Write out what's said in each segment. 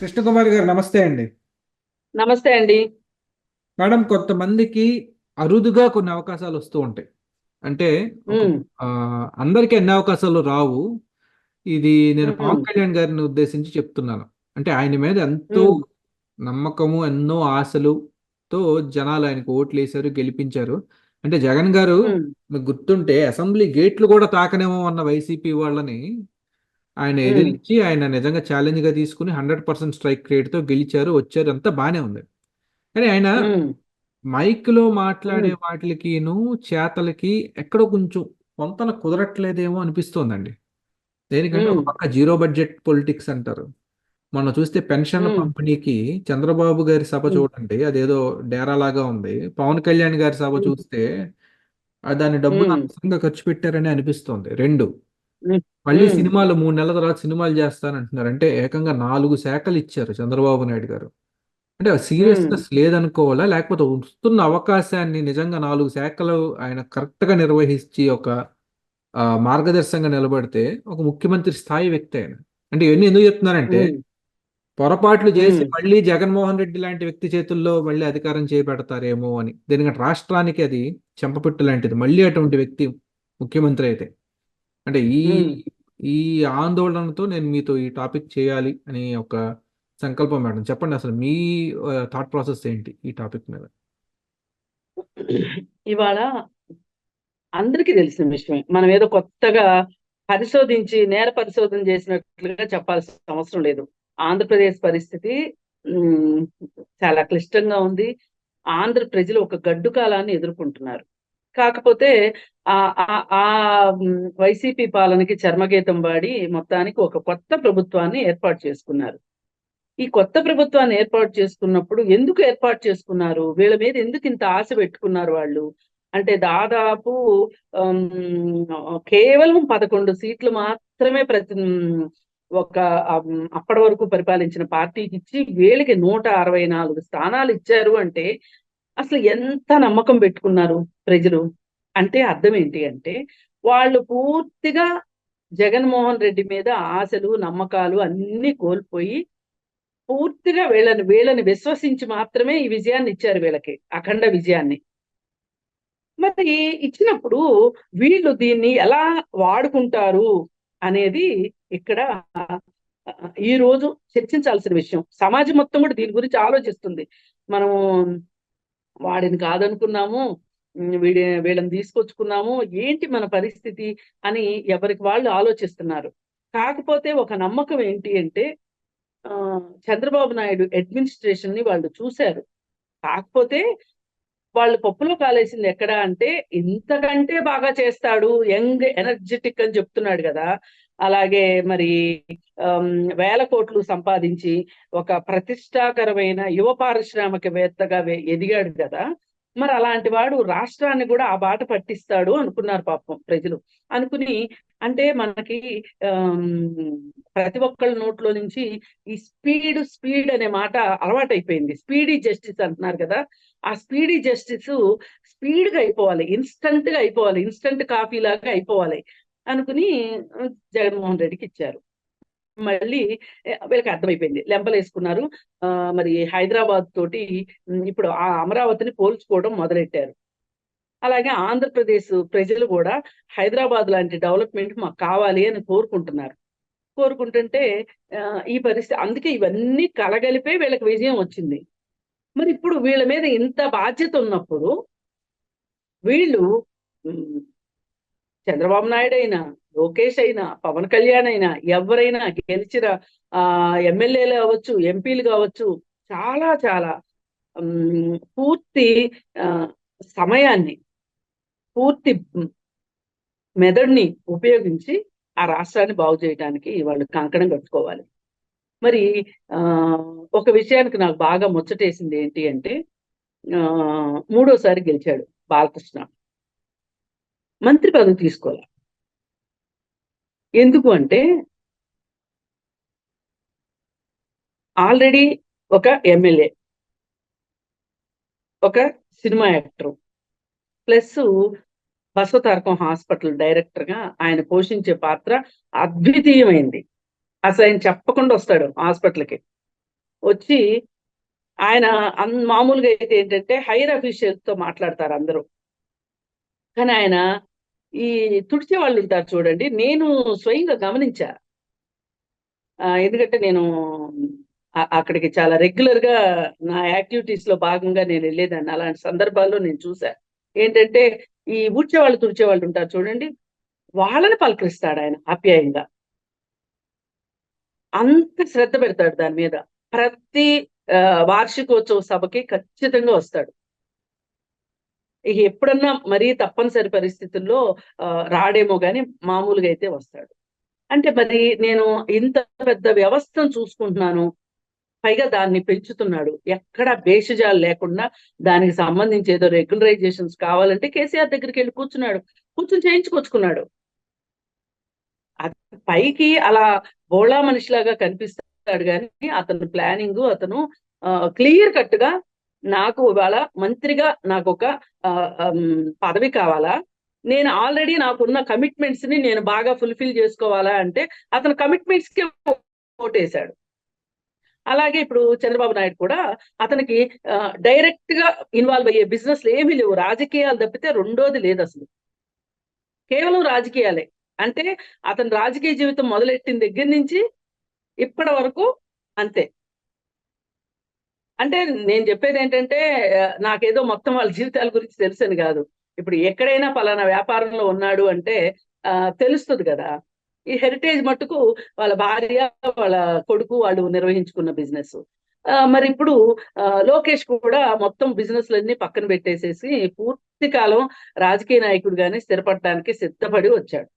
కృష్ణకుమారి గారు నమస్తే అండి. నమస్తే అండి. మేడం కొంతమందికి అరుదుగా కొన్ని అవకాశాలు వస్తూ ఉంటాయి. అంటే అందరికీ అన్ని అవకాశాలు రావు. ఇది నేను పవన్ కళ్యాణ్ గారిని ఉద్దేశించి చెప్తున్నాను. అంటే ఆయన మీద ఎంతో నమ్మకము ఎన్నో ఆశలుతో జనాలు ఆయనకు ఓట్లు వేశారు గెలిపించారు. అంటే జగన్ గారు మీకు గుర్తుంటే అసెంబ్లీ గేట్లు కూడా తాకనేమో అన్న వైసీపీ వాళ్ళని ఆయన ఉమ్, ఎదిరించి ఆయన నిజంగా ఛాలెంజ్గా తీసుకుని హండ్రెడ్ పర్సెంట్ స్ట్రైక్ రేట్తో గెలిచారు వచ్చారు అంతా బానే ఉంది. కానీ ఆయన ఉమ్, మైక్లో మాట్లాడే ఉమ్, వాటికిను చేతలకి ఎక్కడో కొంచెం పొంతన కుదరట్లేదేమో అనిపిస్తోందండి. దేనికంటే ఒక ఉమ్, పక్క జీరో బడ్జెట్ పొలిటిక్స్ అంటారు. మనం చూస్తే పెన్షన్ల ఉమ్, పంపిణీకి చంద్రబాబు గారి సభ ఉమ్, చూడండి అదేదో డేరా లాగా ఉంది. పవన్ కళ్యాణ్ గారి సభ ఉమ్, చూస్తే ఆ దాని డబ్బులు ఉమ్, అనవసరంగా ఖర్చు పెట్టారని అనిపిస్తోంది. రెండు మళ్ళీ సినిమాలు మూడు నెలల తర్వాత సినిమాలు చేస్తానంటున్నారు. అంటే ఏకంగా నాలుగు శాఖలు ఇచ్చారు చంద్రబాబు నాయుడు గారు. అంటే సీరియస్నెస్ లేదనుకోవాలా? లేకపోతే వస్తున్న అవకాశాన్ని నిజంగా నాలుగు శాఖలు ఆయన కరెక్ట్గా నిర్వహించి ఒక మార్గదర్శకంగా నిలబడితే ఒక ముఖ్యమంత్రి స్థాయి వ్యక్తి ఆయన. అంటే ఇవన్నీ ఎందుకు చెప్తున్నానంటే ఉమ్, పొరపాట్లు చేసి మళ్ళీ జగన్మోహన్ రెడ్డి లాంటి వ్యక్తి చేతుల్లో మళ్ళీ అధికారం చేపడతారేమో అని. ఎందుకంటే రాష్ట్రానికి అది చెంపపెట్టు లాంటిది. మళ్ళీ అటువంటి వ్యక్తి ముఖ్యమంత్రి అయితే. అంటే ఈ ఉమ్. ఈ ఆందోళనతో నేను మీతో ఈ టాపిక్ చేయాలి అని ఒక సంకల్పం మేడం. చెప్పండి అసలు మీ థాట్ ప్రాసెస్ ఏంటి ఈ టాపిక్ మీద? ఇవాళ అందరికీ తెలిసిన విషయమే. మనం ఏదో కొత్తగా పరిశోధించి నేర పరిశోధన చేసినట్లుగా చెప్పాల్సిన అవసరం లేదు. ఆంధ్రప్రదేశ్ పరిస్థితి ఉమ్, చాలా క్లిష్టంగా ఉంది. ఆంధ్ర ప్రజలు ఒక గడ్డు కాలాన్ని ఎదుర్కొంటున్నారు. కాకపోతే ఆ ఆ వైసీపీ పాలనకి చర్మగీతం వాడి మొత్తానికి ఒక కొత్త ప్రభుత్వాన్ని ఏర్పాటు చేసుకున్నారు. ఈ కొత్త ప్రభుత్వాన్ని ఏర్పాటు చేసుకున్నప్పుడు ఎందుకు ఏర్పాటు చేసుకున్నారు? వీళ్ళ మీద ఎందుకు ఇంత ఆశ పెట్టుకున్నారు వాళ్ళు? అంటే దాదాపు కేవలం పదకొండు సీట్లు మాత్రమే ప్రతి ఒక అప్పటి వరకు పరిపాలించిన పార్టీకి ఇచ్చి వీళ్ళకి నూట అరవై నాలుగు స్థానాలు ఇచ్చారు అంటే అసలు ఎంత నమ్మకం పెట్టుకున్నారు ప్రజలు? అంటే అర్థం ఏంటి అంటే వాళ్ళు పూర్తిగా జగన్మోహన్ రెడ్డి మీద ఆశలు నమ్మకాలు అన్ని కోల్పోయి పూర్తిగా వీళ్ళని వీళ్ళని విశ్వసించి మాత్రమే ఈ విజయాన్ని ఇచ్చారు వీళ్ళకి అఖండ విజయాన్ని. మరి ఇచ్చినప్పుడు వీళ్ళు దీన్ని ఎలా వాడుకుంటారు అనేది ఇక్కడ ఈ రోజు చర్చించాల్సిన విషయం. సమాజం మొత్తం కూడా దీని గురించి ఆలోచిస్తుంది. మనము వాడిని కాదనుకున్నాము వీడి వీళ్ళని తీసుకొచ్చుకున్నాము ఏంటి మన పరిస్థితి అని ఎవరికి వాళ్ళు ఆలోచిస్తున్నారు. కాకపోతే ఒక నమ్మకం ఏంటి అంటే ఆ, చంద్రబాబు నాయుడు అడ్మినిస్ట్రేషన్ని వాళ్ళు చూశారు. కాకపోతే వాళ్ళు పప్పులో కాలేసింది ఎక్కడ అంటే ఇంతకంటే బాగా చేస్తాడు యంగ్ ఎనర్జెటిక్ అని చెప్తున్నాడు కదా అలాగే మరి వేల కోట్లు సంపాదించి ఒక ప్రతిష్టాకరమైన యువ పారిశ్రామికవేత్తగా ఎదిగాడు కదా. మరి అలాంటి వాడు రాష్ట్రాన్ని కూడా ఆ బాట పట్టిస్తాడు అనుకున్నారు పాపం ప్రజలు. అనుకుని అంటే మనకి ప్రతి ఒక్కళ్ళ నోట్లో నుంచి ఈ స్పీడ్ స్పీడ్ అనే మాట అలవాటైపోయింది. స్పీడీ జస్టిస్ అంటున్నారు కదా. ఆ స్పీడీ జస్టిస్ స్పీడ్గా అయిపోవాలి. ఇన్స్టంట్గా అయిపోవాలి. ఇన్స్టంట్ కాఫీ లాగా అయిపోవాలి. అనుకుని జగన్మోహన్ రెడ్డికి ఇచ్చారు. మళ్ళీ వీళ్ళకి అర్థమైపోయింది. లెంపలేసుకున్నారు ఆ, మరి హైదరాబాద్ తోటి ఇప్పుడు ఆ అమరావతిని పోల్చుకోవడం మొదలెట్టారు. అలాగే ఆంధ్రప్రదేశ్ ప్రజలు కూడా హైదరాబాద్ లాంటి డెవలప్మెంట్ మాకు కావాలి అని కోరుకుంటున్నారు. కోరుకుంటుంటే ఈ పరిస్థితి అందుకే ఇవన్నీ కలగలిపే వీళ్ళకి విజయం వచ్చింది. మరి ఇప్పుడు వీళ్ళ మీద ఇంత బాధ్యత ఉన్నప్పుడు వీళ్ళు చంద్రబాబు నాయుడు అయినా లోకేష్ అయినా పవన్ కళ్యాణ్ అయినా ఎవరైనా గెలిచిన ఆ ఎమ్మెల్యేలు కావచ్చు ఎంపీలు కావచ్చు చాలా చాలా పూర్తి ఆ, సమయాన్ని పూర్తి మెదడుని ఉపయోగించి ఆ రాష్ట్రాన్ని బాగు చేయడానికి వాళ్ళు కంకణం కట్టుకోవాలి. మరి ఆ ఒక విషయానికి నాకు బాగా ముచ్చటేసింది ఏంటి అంటే ఆ మూడోసారి గెలిచాడు బాలకృష్ణ. మంత్రి పదవి తీసుకోవాలి. ఎందుకు అంటే ఆల్రెడీ ఒక ఎమ్మెల్యే ఒక cinema actor plus Basavatarakam hospital డైరెక్టర్గా ఆయన పోషించే పాత్ర అద్వితీయమైంది. అసలు ఆయన చెప్పకుండా వస్తాడు హాస్పిటల్కి. వచ్చి ఆయన అన్- మామూలుగా అయితే ఏంటంటే హైర్ అఫీషియల్తో తో మాట్లాడతారు అందరూ. కానీ ఆయన ఈ తుడిచే వాళ్ళు ఉంటారు చూడండి. నేను స్వయంగా గమనించా. ఎందుకంటే నేను అక్కడికి చాలా రెగ్యులర్గా నా యాక్టివిటీస్లో భాగంగా నేను వెళ్ళేదాన్ని. అలాంటి సందర్భాల్లో నేను చూసా ఏంటంటే ఈ ఊడ్చే వాళ్ళు తుడిచే వాళ్ళు ఉంటారు చూడండి. వాళ్ళని పలకరిస్తాడు ఆయన ఆప్యాయంగా. అంత శ్రద్ధ పెడతాడు దాని మీద. ప్రతి ఆ, వార్షికోత్సవ సభకి ఖచ్చితంగా వస్తాడు. ఇక ఎప్పుడన్నా మరీ తప్పనిసరి పరిస్థితుల్లో రాడేమో కానీ మామూలుగా అయితే వస్తాడు. అంటే మరి నేను ఇంత పెద్ద వ్యవస్థను చూసుకుంటున్నాను పైగా దాన్ని పెంచుతున్నాడు ఎక్కడ భేషజాలు లేకుండా దానికి సంబంధించి ఏదో రెగ్యులరైజేషన్స్ కావాలంటే కేసీఆర్ దగ్గరికి వెళ్ళి కూర్చున్నాడు కూర్చుని చేయించుకొచ్చుకున్నాడు. పైకి అలా బోళా మనిషిలాగా కనిపిస్తాడు కానీ అతను ప్లానింగ్ అతను క్లియర్ కట్గా నాకు ఇవాళ మంత్రిగా నాకు ఒక పదవి కావాలా? నేను ఆల్రెడీ నాకున్న కమిట్మెంట్స్ని నేను బాగా ఫుల్ఫిల్ చేసుకోవాలా అంటే అతను కమిట్మెంట్స్కి ఓటేశాడు. అలాగే ఇప్పుడు చంద్రబాబు నాయుడు కూడా అతనికి డైరెక్ట్గా ఇన్వాల్వ్ అయ్యే బిజినెస్ ఏమీ లేవు. రాజకీయాలు తప్పితే రెండోది లేదు అసలు. కేవలం రాజకీయాలే. అంటే అతను రాజకీయ జీవితం మొదలెట్టిన దగ్గర నుంచి ఇప్పటి వరకు అంతే. అంటే నేను చెప్పేది ఏంటంటే నాకేదో మొత్తం వాళ్ళ జీవితాల గురించి తెలుసని కాదు. ఇప్పుడు ఎక్కడైనా పలానా వ్యాపారంలో ఉన్నాడు అంటే ఆ తెలుస్తుంది కదా. ఈ హెరిటేజ్ మట్టుకు వాళ్ళ భార్య వాళ్ళ కొడుకు వాళ్ళు నిర్వహించుకున్న బిజినెస్ మరి ఇప్పుడు లోకేష్ కూడా మొత్తం బిజినెస్ లన్నీ పక్కన పెట్టేసేసి పూర్తి కాలం రాజకీయ నాయకుడిగానే స్థిరపడడానికి సిద్ధపడి వచ్చాడు.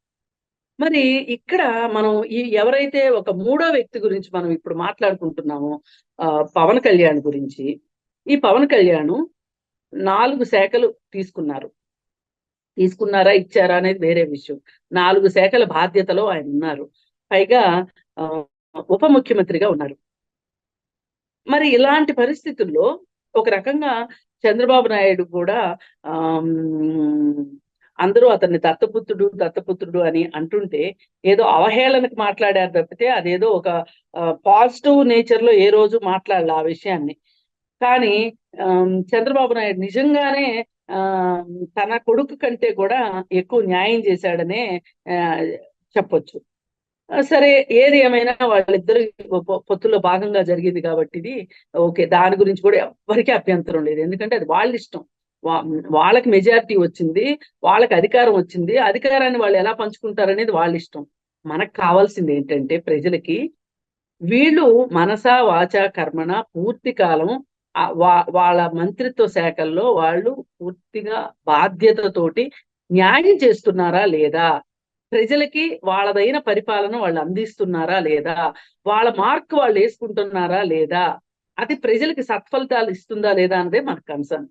మరి ఇక్కడ మనం ఈ ఎవరైతే ఒక మూడో వ్యక్తి గురించి మనం ఇప్పుడు మాట్లాడుకుంటున్నామో ఆ, పవన్ కళ్యాణ్ గురించి ఈ పవన్ కళ్యాణ్ నాలుగు శాఖలు తీసుకున్నారు. తీసుకున్నారా ఇచ్చారా అనేది వేరే విషయం. నాలుగు శాఖల బాధ్యతలో ఆయన ఉన్నారు. పైగా ఆ, ఉప ముఖ్యమంత్రిగా ఉన్నారు. మరి ఇలాంటి పరిస్థితుల్లో ఒక రకంగా చంద్రబాబు నాయుడు కూడా ఆ అందరూ అతన్ని దత్తపుత్రుడు దత్తపుత్రుడు అని అంటుంటే ఏదో అవహేళనకు మాట్లాడారు తప్పితే అదేదో ఒక పాజిటివ్ నేచర్లో ఏ రోజు మాట్లాడాలి ఆ విషయాన్ని. కానీ చంద్రబాబు నాయుడు నిజంగానే ఆ తన కొడుకు కంటే కూడా ఎక్కువ న్యాయం చేశాడనే చెప్పొచ్చు. సరే ఏది ఏమైనా వాళ్ళిద్దరు పొత్తుల్లో పొత్తులో భాగంగా జరిగింది కాబట్టి ఇది ఓకే దాని గురించి కూడా ఎవరికీ అభ్యంతరం లేదు. ఎందుకంటే అది వాళ్ళ ఇష్టం వాళ్ళకి మెజారిటీ వచ్చింది వాళ్ళకి అధికారం వచ్చింది. అధికారాన్ని వాళ్ళు ఎలా పంచుకుంటారనేది వాళ్ళ ఇష్టం మనకు కావాల్సింది ఏంటంటే ప్రజలకి వీళ్ళు మనస వాచ కర్మణ పూర్తి కాలం వాళ్ళ మంత్రిత్వ శాఖల్లో వాళ్ళు పూర్తిగా బాధ్యతతోటి న్యాయం చేస్తున్నారా లేదా? ప్రజలకి వాళ్ళదైన పరిపాలన వాళ్ళు అందిస్తున్నారా లేదా? వాళ్ళ మార్క్ వాళ్ళు వేసుకుంటున్నారా లేదా? అది ప్రజలకి సత్ఫలితాలు ఇస్తుందా లేదా అన్నదే మనకు కన్సర్న్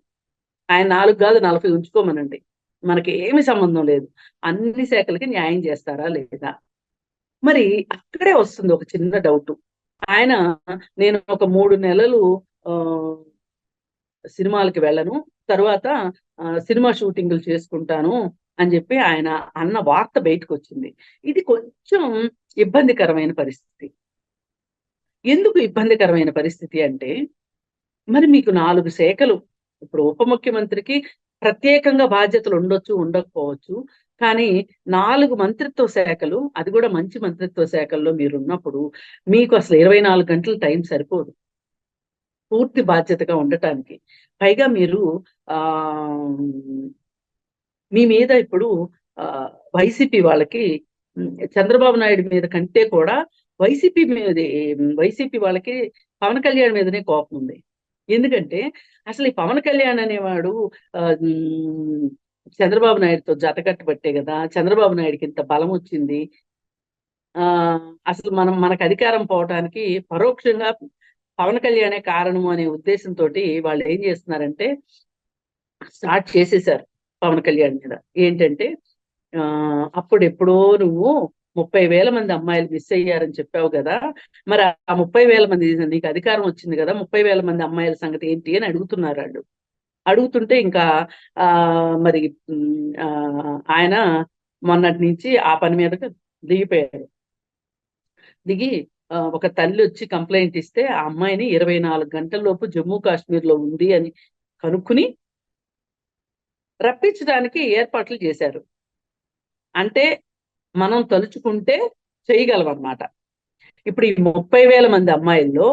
ఆయన నాలుగు కాదు నలభై ఉంచుకోమనండి. మనకి ఏమి సంబంధం లేదు. అన్ని శాఖలకి న్యాయం చేస్తారా లేదా? మరి అక్కడే వస్తుంది ఒక చిన్న డౌట్. ఆయన నేను ఒక మూడు నెలలు ఆ సినిమాలకి వెళ్ళను. తర్వాత సినిమా షూటింగ్లు చేసుకుంటాను అని చెప్పి ఆయన అన్న వార్త బయటకు వచ్చింది ఇది కొంచెం ఇబ్బందికరమైన పరిస్థితి. ఎందుకు ఇబ్బందికరమైన పరిస్థితి అంటే మరి మీకు నాలుగు శాఖలు ఇప్పుడు ఉప ముఖ్యమంత్రికి ప్రత్యేకంగా బాధ్యతలు ఉండొచ్చు ఉండకపోవచ్చు. కానీ నాలుగు మంత్రిత్వ శాఖలు అది కూడా మంచి మంత్రిత్వ శాఖల్లో మీరు ఉన్నప్పుడు మీకు అసలు ఇరవై నాలుగు గంటల టైం సరిపోదు. పూర్తి బాధ్యతగా ఉండటానికి. పైగా మీరు ఆ మీ మీద ఇప్పుడు ఆ వైసీపీ వాళ్ళకి చంద్రబాబు నాయుడు మీద కంటే కూడా వైసీపీ మీద వైసీపీ వాళ్ళకి పవన్ కళ్యాణ్ మీదనే కోపం ఉంది. ఎందుకంటే అసలు ఈ పవన్ కళ్యాణ్ అనేవాడు చంద్రబాబు నాయుడుతో జతకట్టబట్టే కదా చంద్రబాబు నాయుడికి ఇంత బలం వచ్చింది. ఆ అసలు మనం మనకు అధికారం పోవటానికి పరోక్షంగా పవన్ కళ్యాణే కారణము అనే ఉద్దేశంతో వాళ్ళు ఏం చేస్తున్నారంటే స్టార్ట్ చేసేసారు పవన్ కళ్యాణ్ మీద. ఏంటంటే ఆ అప్పుడెప్పుడో నువ్వు ముప్పై వేల మంది అమ్మాయిలు మిస్ అయ్యారని చెప్పావు కదా. మరి ఆ ముప్పై వేల మంది నీకు అధికారం వచ్చింది కదా ముప్పై వేల మంది అమ్మాయిల సంగతి ఏంటి అని అడుగుతున్నారు వాళ్ళు. అడుగుతుంటే ఇంకా ఆ మరి ఆ, ఆయన మొన్నటి నుంచి ఆ పని మీదకి దిగిపోయాడు దిగి ఒక తల్లి వచ్చి కంప్లైంట్ ఇస్తే ఆ అమ్మాయిని ఇరవై నాలుగు గంటల లోపు జమ్మూ కాశ్మీర్లో ఉంది అని కనుక్కుని రప్పించడానికి ఏర్పాట్లు చేశారు. అంటే మనం తలుచుకుంటే చేయగలం అన్నమాట ఇప్పుడు ఈ ముప్పై వేల మంది అమ్మాయిల్లో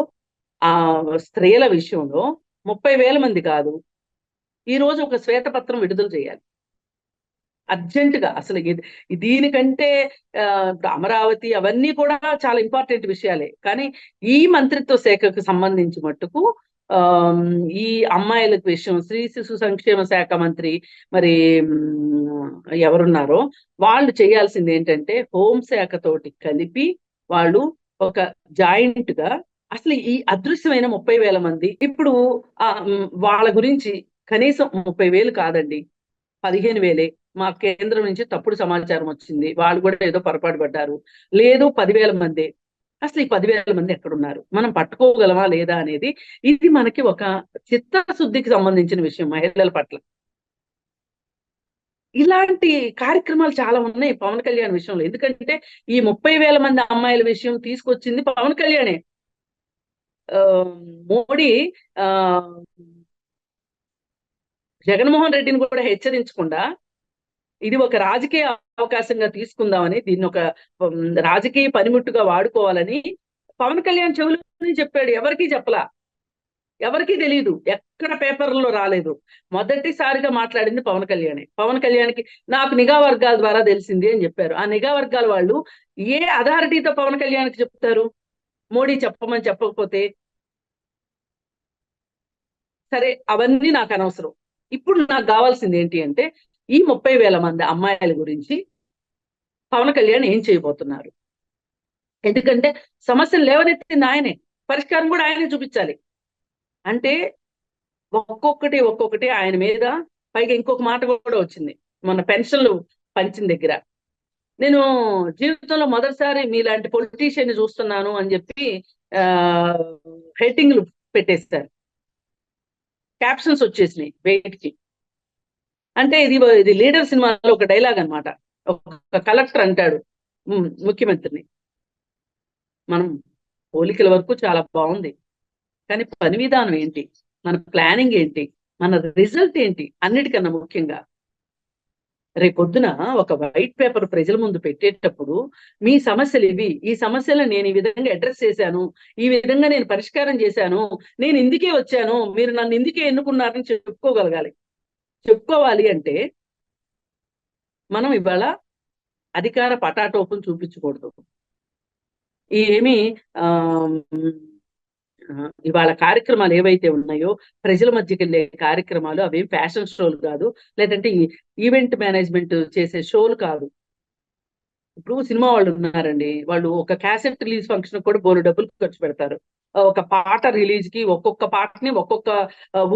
ఆ స్త్రీల విషయంలో ముప్పై వేల మంది కాదు. ఈ రోజు ఒక శ్వేతపత్రం విడుదల చేయాలి. అర్జెంటుగా అసలు ఇది దీనికంటే ఆ, అమరావతి అవన్నీ కూడా చాలా ఇంపార్టెంట్ విషయాలే. కానీ ఈ మంత్రిత్వ శాఖకు సంబంధించి మట్టుకు ఈ అమ్మాయిలకు విషయం స్త్రీ శిశు సంక్షేమ శాఖ మంత్రి మరి ఎవరున్నారో వాళ్ళు చేయాల్సింది ఏంటంటే హోంశాఖ తోటి కలిపి వాళ్ళు ఒక జాయింట్గా అసలు ఈ అదృశ్యమైన ముప్పై వేల మంది ఇప్పుడు ఆ వాళ్ళ గురించి కనీసం ముప్పై వేలు కాదండి పదిహేను వేలే. మా కేంద్రం నుంచి తప్పుడు సమాచారం వచ్చింది వాళ్ళు కూడా ఏదో పొరపాటు పడ్డారు. లేదు పదివేల మంది. అసలు ఈ పదివేల మంది ఎక్కడున్నారు? మనం పట్టుకోగలమా లేదా అనేది ఇది మనకి ఒక చిత్తశుద్ధికి సంబంధించిన విషయం మహిళల పట్ల. ఇలాంటి కార్యక్రమాలు చాలా ఉన్నాయి పవన్ కళ్యాణ్ విషయంలో. ఎందుకంటే ఈ ముప్పై వేల మంది అమ్మాయిల విషయం తీసుకొచ్చింది పవన్ కళ్యాణే. ఆ, మోడీ ఆ జగన్మోహన్ రెడ్డిని కూడా హెచ్చరించకుండా ఇది ఒక రాజకీయ అవకాశంగా తీసుకుందామని దీన్ని ఒక రాజకీయ పనిముట్టుగా వాడుకోవాలని పవన్ కళ్యాణ్ చెవులని చెప్పాడు. ఎవరికీ చెప్పలా. ఎవరికీ తెలియదు ఎక్కడ పేపర్లో రాలేదు. మొదటిసారిగా మాట్లాడింది పవన్ కళ్యాణే. పవన్ కళ్యాణ్కి నాకు నిఘా వర్గాల ద్వారా తెలిసింది అని చెప్పారు. ఆ నిఘా వర్గాల వాళ్ళు ఏ అథారిటీతో పవన్ కళ్యాణ్కి చెప్తారు? మోడీ చెప్పమని చెప్పకపోతే? సరే అవన్నీ నాకు అనవసరం. ఇప్పుడు నాకు కావాల్సింది ఏంటి అంటే ఈ ముప్పై వేల మంది అమ్మాయిల గురించి పవన్ కళ్యాణ్ ఏం చేయబోతున్నారు? ఎందుకంటే సమస్యలు లేవనెత్తింది ఆయనే. పరిష్కారం కూడా ఆయనే చూపించాలి. అంటే ఒక్కొక్కటి ఒక్కొక్కటి ఆయన మీద పైగా ఇంకొక మాట కూడా వచ్చింది. మొన్న పెన్షన్లు పంచిన దగ్గర. నేను జీవితంలో మొదటిసారి మీలాంటి పొలిటీషియన్ చూస్తున్నాను అని చెప్పి ఆ హెడ్డింగ్లు పెట్టేస్తారు క్యాప్షన్స్ వచ్చేసినాయి వెయిట్కి. అంటే ఇది ఇది లీడర్ సినిమాలో ఒక డైలాగ్ అన్నమాట. ఒక కలెక్టర్ అంటాడు ముఖ్యమంత్రిని. మనం పోలికల వరకు చాలా బాగుంది. కానీ పని విధానం ఏంటి? మన ప్లానింగ్ ఏంటి? మన రిజల్ట్ ఏంటి? అన్నిటికన్నా ముఖ్యంగా రేపొద్దున ఒక వైట్ పేపర్ ప్రజల ముందు పెట్టేటప్పుడు మీ సమస్యలు ఇవి. ఈ సమస్యలను నేను ఈ విధంగా అడ్రస్ చేశాను. ఈ విధంగా నేను పరిష్కారం చేశాను. నేను ఇందుకే వచ్చాను. మీరు నన్ను ఇందుకే ఎన్నుకున్నారని చెప్పుకోగలగాలి. చెప్పుకోవాలి అంటే మనం ఇవాళ అధికార పటాటోపును చూపించకూడదు. ఏమి ఆ ఇవాళ కార్యక్రమాలు ఏవైతే ఉన్నాయో ప్రజల మధ్యకి వెళ్ళే కార్యక్రమాలు అవేం ఫ్యాషన్ షోలు కాదు లేదంటే ఈవెంట్ మేనేజ్మెంట్ చేసే షోలు కాదు. ఇప్పుడు సినిమా వాళ్ళు ఉన్నారండి వాళ్ళు ఒక క్యాసెట్ రిలీజ్ ఫంక్షన్ కూడా బోలు డబ్బులు ఖర్చు పెడతారు. ఒక పాట రిలీజ్కి ఒక్కొక్క పాటని ఒక్కొక్క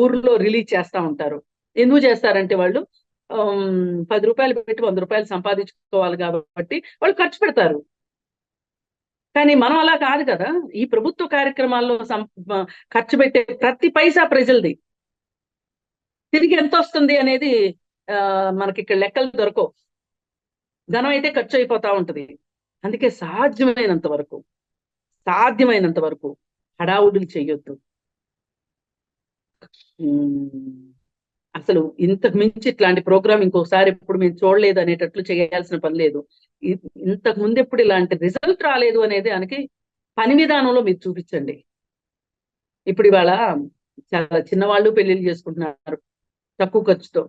ఊర్లో రిలీజ్ చేస్తా ఉంటారు. ఎందుకు చేస్తారంటే వాళ్ళు పది రూపాయలు పెట్టి వంద రూపాయలు సంపాదించుకోవాలి కాబట్టి వాళ్ళు ఖర్చు పెడతారు. కానీ మనం అలా కాదు కదా. ఈ ప్రభుత్వ కార్యక్రమాల్లో ఖర్చు పెట్టే ప్రతి పైసా ప్రజలది. తిరిగి ఎంత వస్తుంది అనేది ఆ, మనకి ఇక్కడ లెక్కలు దొరకవు. ధనం అయితే ఖర్చు అయిపోతా ఉంటది. అందుకే సాధ్యమైనంత వరకు సాధ్యమైనంత వరకు హడావుడులు చెయ్యొద్దు అసలు ఇంతకు మించి ఇట్లాంటి ప్రోగ్రామ్ ఇంకోసారి ఎప్పుడు మేము చూడలేదు అనేటట్లు చేయాల్సిన పని లేదు. ఇంతకు ముందు ఎప్పుడు ఇలాంటి రిజల్ట్ రాలేదు అనేది దానికి పని విధానంలో మీరు చూపించండి. ఇప్పుడు ఇవాళ చాలా చిన్నవాళ్ళు పెళ్ళిళ్ళు చేసుకుంటున్నారు తక్కువ ఖర్చుతో.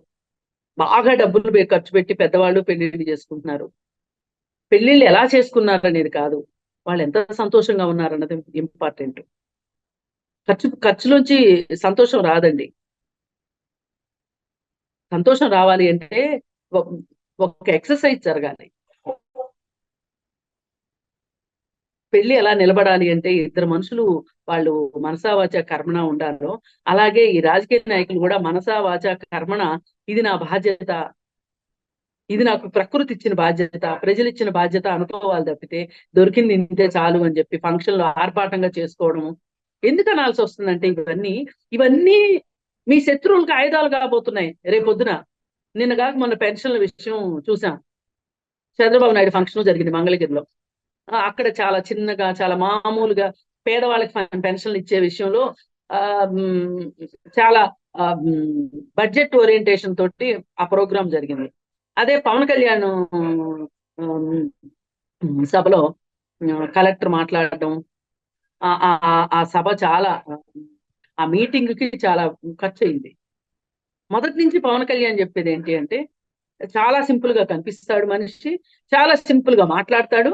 బాగా డబ్బులు ఖర్చు పెట్టి పెద్దవాళ్ళు పెళ్ళిళ్ళు చేసుకుంటున్నారు. పెళ్ళిళ్ళు ఎలా చేసుకున్నారు అనేది కాదు. వాళ్ళు ఎంత సంతోషంగా ఉన్నారన్నది ఇంపార్టెంట్. ఖర్చు ఖర్చులోంచి సంతోషం రాదండి. సంతోషం రావాలి అంటే ఒక- ఎక్సర్సైజ్ జరగాలి. పెళ్ళి ఎలా నిలబడాలి అంటే ఇద్దరు మనుషులు వాళ్ళు మనసా వాచ కర్మణ ఉండాలో అలాగే ఈ రాజకీయ నాయకులు కూడా మనసా వాచ కర్మణ ఇది నా బాధ్యత ఇది నాకు ప్రకృతి ఇచ్చిన బాధ్యత ప్రజలు ఇచ్చిన బాధ్యత అనుకోవాలి తప్పితే దొరికింది ఇంతే చాలు అని చెప్పి ఫంక్షన్లో ఆర్భాటంగా చేసుకోవడము. ఎందుకు అనాల్సి వస్తుందంటే ఇవన్నీ ఇవన్నీ మీ శత్రువులకు ఆయుధాలు కాబోతున్నాయి. రేపొద్దున నిన్న కాక మొన్న పెన్షన్ల విషయం చూసాం చంద్రబాబు నాయుడు ఫంక్షన్ జరిగింది మంగళగిరిలో. అక్కడ చాలా చిన్నగా చాలా మామూలుగా పేదవాళ్ళకి పెన్షన్లు ఇచ్చే విషయంలో ఆ చాలా బడ్జెట్ ఓరియంటేషన్ తోటి ఆ ప్రోగ్రాం జరిగింది. అదే పవన్ కళ్యాణ్ సభలో కలెక్టర్ మాట్లాడడం ఆ- ఆ సభ చాలా ఆ మీటింగ్కి చాలా ఖర్చు అయింది మొదటి నుంచి పవన్ కళ్యాణ్ చెప్పేది ఏంటి అంటే చాలా సింపుల్గా కనిపిస్తాడు మనిషి చాలా సింపుల్గా మాట్లాడతాడు.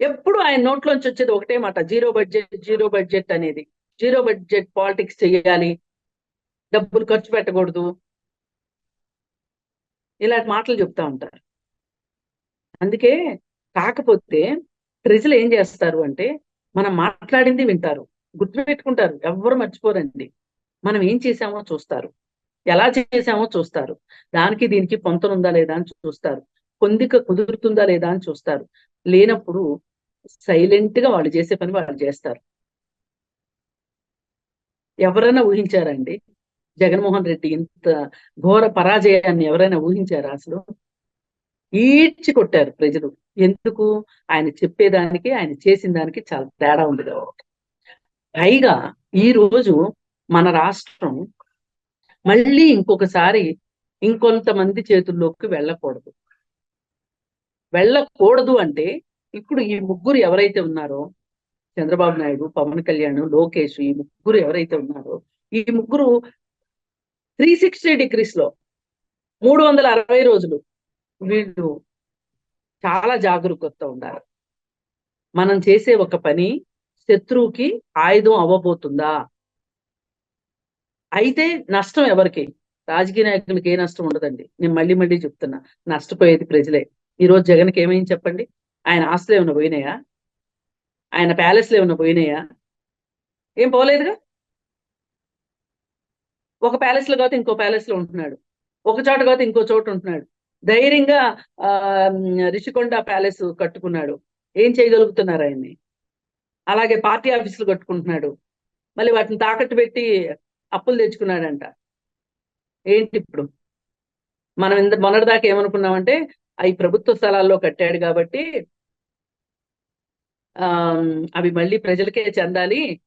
ఎప్పుడు ఆయన నోట్లోంచి వచ్చేది ఒకటే మాట జీరో బడ్జెట్ జీరో బడ్జెట్ అనేది. జీరో బడ్జెట్ పాలిటిక్స్ చేయాలి డబ్బులు ఖర్చు పెట్టకూడదు ఇలాంటి మాటలు చెప్తా ఉంటారు. అందుకే కాకపోతే ప్రజలు ఏం చేస్తారు అంటే మనం మాట్లాడింది వింటారు. గుర్తుపెట్టుకుంటారు. ఎవ్వరు మర్చిపోరండి. మనం ఏం చేశామో చూస్తారు. ఎలా చేశామో చూస్తారు. దానికి దీనికి పొంతనుందా లేదా అని చూస్తారు. పొందిక కుదురుతుందా లేదా అని చూస్తారు. లేనప్పుడు సైలెంట్గా వాళ్ళు చేసే పని వాళ్ళు చేస్తారు. ఎవరైనా ఊహించారండి? జగన్మోహన్ రెడ్డి ఇంత ఘోర పరాజయాన్ని ఎవరైనా ఊహించారా అసలు? ఈడ్చి కొట్టారు ప్రజలు. ఎందుకు? ఆయన చెప్పేదానికి ఆయన చేసిన దానికి చాలా తేడా ఉంది కాబట్టి పైగా ఈ రోజు మన రాష్ట్రం మళ్ళీ ఇంకొకసారి ఇంకొంతమంది చేతుల్లోకి వెళ్ళకూడదు. వెళ్ళకూడదు అంటే ఇప్పుడు ఈ ముగ్గురు ఎవరైతే ఉన్నారో చంద్రబాబు నాయుడు పవన్ కళ్యాణ్ లోకేష్ ఈ ముగ్గురు ఎవరైతే ఉన్నారో ఈ ముగ్గురు త్రీ సిక్స్టీ డిగ్రీస్లో మూడు వందల అరవై రోజులు వీళ్ళు చాలా జాగరూకత ఉండాలి. మనం చేసే ఒక పని శత్రువుకి ఆయుధం అవ్వబోతుందా? అయితే నష్టం ఎవరికి? రాజకీయ నాయకులకి ఏ నష్టం ఉండదండి. నేను మళ్ళీ మళ్ళీ చెప్తున్నా. నష్టపోయేది ప్రజలే. ఈ రోజు జగన్కి ఏమైంది చెప్పండి? ఆయన ఆస్తులు ఏమైనా పోయినాయా? ఆయన ప్యాలెస్లు ఏమైనా పోయినాయా? ఏం పోలేదుగా? ఒక ప్యాలెస్లో కాదు ఇంకో ప్యాలెస్లో ఉంటున్నాడు. ఒక చోట కాకపోతే ఇంకో చోట ఉంటున్నాడు. ధైర్యంగా ఆ రిషికొండ ప్యాలెస్ కట్టుకున్నాడు. ఏం చేయగలుగుతున్నారు ఆయన్ని? అలాగే పార్టీ ఆఫీసులు కట్టుకుంటున్నాడు. మళ్ళీ వాటిని తాకట్టు పెట్టి అప్పులు తెచ్చుకున్నాడంట. ఏంటి ఇప్పుడు? మనం ఇంత మొన్నటిదాకా ఏమనుకున్నామంటే అవి ప్రభుత్వ స్థలాల్లో కట్టాడు కాబట్టి ఆ అవి మళ్ళీ ప్రజలకే చెందాలి.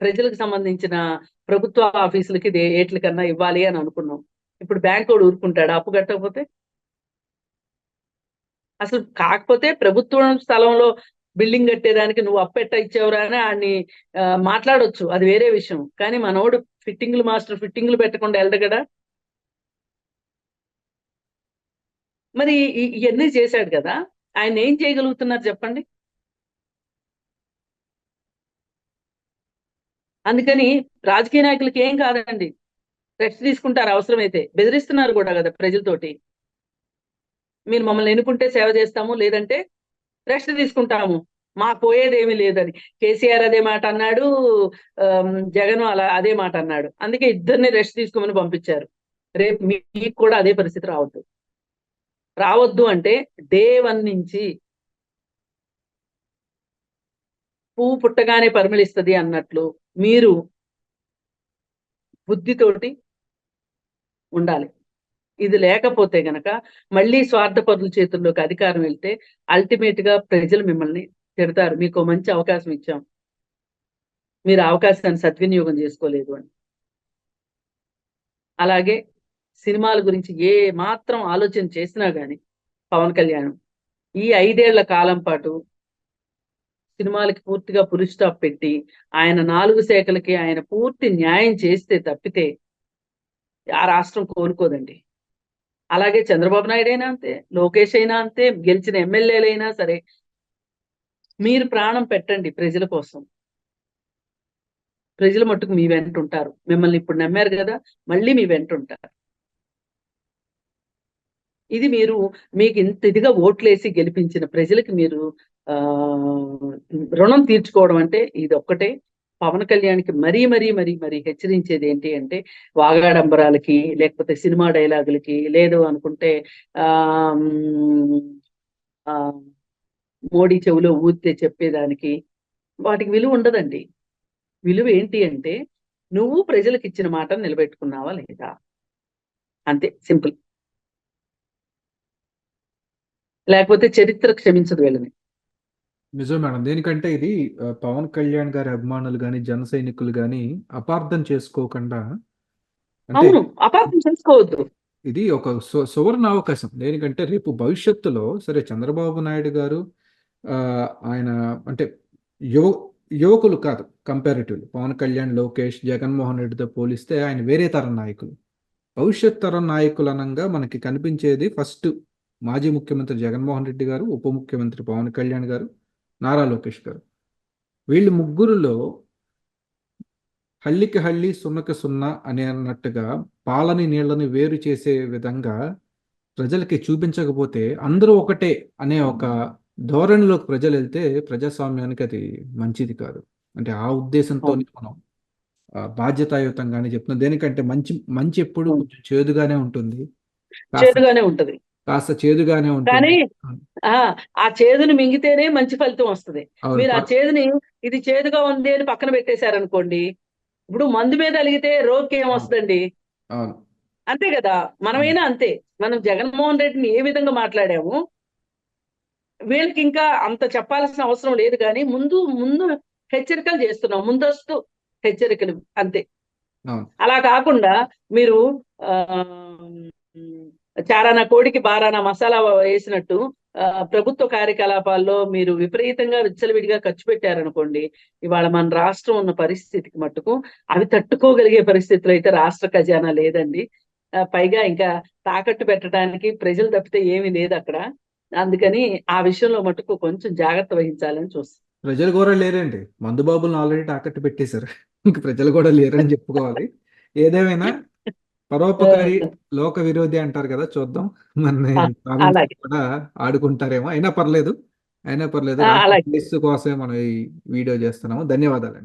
ప్రజలకు సంబంధించిన ప్రభుత్వ ఆఫీసులకి దే- ఏట్ల కన్నా ఇవ్వాలి అని అనుకున్నాం. ఇప్పుడు బ్యాంక్ వాడు ఊరుకుంటాడు? అప్పు కట్టకపోతే? అసలు కాకపోతే ప్రభుత్వం స్థలంలో బిల్డింగ్ కట్టేదానికి నువ్వు అప్పెట్ట ఇచ్చేవరా అని ఆడిని మాట్లాడొచ్చు. అది వేరే విషయం. కానీ మనోడు ఫిట్టింగ్లు మాస్టర్ ఫిట్టింగ్లు పెట్టకుండా వెళ్ళడు కదా? మరి ఈ- ఇవన్నీ చేశాడు కదా? ఆయన ఏం చేయగలుగుతున్నారు చెప్పండి? అందుకని రాజకీయ నాయకులకి ఏం కాదండి. రెస్ట్ తీసుకుంటారు అవసరమైతే. బెదిరిస్తున్నారు కూడా కదా ప్రజలతోటి. మీరు మమ్మల్ని ఎన్నుకుంటే సేవ చేస్తాము లేదంటే రెస్ట్ తీసుకుంటాము. మా పోయేదేమి లేదని కేసీఆర్ అదే మాట అన్నాడు జగన్ అలా అదే మాట అన్నాడు. అందుకే ఇద్దరిని రెస్ట్ తీసుకోమని పంపించారు. రేపు మీకు కూడా అదే పరిస్థితి రావద్దు. రావద్దు అంటే డే వన్ నుంచి పువ్వు పుట్టగానే పరిమళిస్తుంది అన్నట్లు మీరు బుద్ధితోటి ఉండాలి. ఇది లేకపోతే గనక మళ్ళీ స్వార్థపరుల చేతుల్లోకి అధికారం వెళ్తే అల్టిమేట్గా ప్రజలు మిమ్మల్ని తిడతారు. మీకు మంచి అవకాశం ఇచ్చాం. మీరు అవకాశాన్ని సద్వినియోగం చేసుకోలేదు అని. అలాగే సినిమాల గురించి ఏ మాత్రం ఆలోచన చేసినా గాని పవన్ కళ్యాణ్ ఈ ఐదేళ్ళ కాలం పాటు సినిమాలకి పూర్తిగా పులి స్టాప్ పెట్టి ఆయన నాలుగు శాఖలకి ఆయన పూర్తి న్యాయం చేస్తే తప్పితే ఆ రాష్ట్రం కోరుకోదండి అలాగే చంద్రబాబు నాయుడు అయినా అంతే లోకేష్ అయినా అంతే గెలిచిన ఎమ్మెల్యేలైనా సరే మీరు ప్రాణం పెట్టండి ప్రజల కోసం. ప్రజల మట్టుకు మీ వెంట ఉంటారు. మిమ్మల్ని ఇప్పుడు నమ్మారు కదా మళ్ళీ మీ వెంట ఉంటారు. ఇది మీరు మీకు ఇంత ఇదిగా ఓట్లేసి గెలిపించిన ప్రజలకి మీరు ఆ రుణం తీర్చుకోవడం అంటే ఇది ఒక్కటే పవన్ కళ్యాణ్కి మరీ మరీ మరీ మరీ హెచ్చరించేది ఏంటి అంటే వాగాడంబరాలకి లేకపోతే సినిమా డైలాగులకి లేదు అనుకుంటే ఆ మోడీ చెవిలో ఊతే చెప్పేదానికి వాటికి విలువ ఉండదండి. విలువ ఏంటి అంటే నువ్వు ప్రజలకు ఇచ్చిన మాట నిలబెట్టుకున్నావా లేదా? అంతే సింపుల్. లేకపోతే చరిత్ర క్షమించదు వీళ్ళని. నిజం మేడం. దేనికంటే ఇది ఆ, పవన్ కళ్యాణ్ గారి అభిమానులు కానీ జన సైనికులు కానీ అపార్థం చేసుకోకుండా అంటే అవును అపార్థం చేసుకోవద్దు. ఇది ఒక సు- సువర్ణ అవకాశం. దేనికంటే రేపు భవిష్యత్తులో సరే చంద్రబాబు నాయుడు గారు ఆ, ఆయన అంటే యువ యువకులు కాదు కంపారిటివ్లీ పవన్ కళ్యాణ్ లోకేష్ జగన్మోహన్ రెడ్డితో పోలిస్తే ఆయన వేరే తరం నాయకులు. భవిష్యత్ తరం నాయకులు అనంగా మనకి కనిపించేది ఫస్ట్ మాజీ ముఖ్యమంత్రి జగన్మోహన్ రెడ్డి గారు ఉప ముఖ్యమంత్రి పవన్ కళ్యాణ్ గారు. నారా లోకేష్ గారు. వీళ్ళు ముగ్గురులో హల్లికి హల్లి సున్నకి సున్నా అని అన్నట్టుగా పాలని నీళ్ళని వేరు చేసే విధంగా ప్రజలకి చూపించకపోతే అందరూ ఒకటే అనే ఒక ధోరణిలోకి ప్రజలు వెళ్తే ప్రజాస్వామ్యానికి అది మంచిది కాదు. అంటే ఆ ఉద్దేశంతో. మనం బాధ్యతాయుతంగానే చెప్తున్నాం. దేనికంటే మంచి మంచి ఎప్పుడు. కొంచెం చేదుగానే ఉంటుంది. చేదుగానే ఉంటది. కాస్త చేదుగానే ఉంటుంది. ఆ ఆ చేదుని మింగితేనే మంచి ఫలితం వస్తుంది. మీరు ఆ చేదుని ఇది చేదుగా ఉంది అని పక్కన పెట్టేశారనుకోండి ఇప్పుడు మందు మీద అలిగితే రోగికి ఏం వస్తుందండి? అవును. అంతే కదా? మనమైనా అంతే. మనం జగన్మోహన్ రెడ్డిని ఏ విధంగా మాట్లాడాము? వీళ్ళకి ఇంకా అంత చెప్పాల్సిన అవసరం లేదు కానీ ముందు ముందు హెచ్చరికలు చేస్తున్నాం. ముందస్తు హెచ్చరికలు అంతే. అలా కాకుండా మీరు ఆ చారానా కోడికి బారానా మసాలా వేసినట్టు ఆ, ప్రభుత్వ కార్యకలాపాల్లో మీరు విపరీతంగా విచ్చలవిడిగా ఖర్చు పెట్టారనుకోండి ఇవాళ మన రాష్ట్రం ఉన్న పరిస్థితికి మట్టుకు అవి తట్టుకోగలిగే పరిస్థితులు అయితే రాష్ట్ర ఖజానా లేదండి. పైగా ఇంకా తాకట్టు పెట్టడానికి ప్రజలు తప్పితే ఏమీ లేదు అక్కడ. అందుకని ఆ విషయంలో మటుకు కొంచెం జాగ్రత్త వహించాలని చూస్తాం. ప్రజలు కూడా లేరండి. మందుబాబులను ఆల్రెడీ తాకట్టు పెట్టేశారు. ఇంక ప్రజలు కూడా లేరని చెప్పుకోవాలి. ఏదేమైనా పరోపకారి లోక విరోధి అంటారు కదా చూద్దాం. మన. కూడా ఆడుకుంటారేమో. అయినా పర్లేదు. అయినా పర్లేదు. కోసమే మనం ఈ వీడియో చేస్తున్నాము. ధన్యవాదాలండి.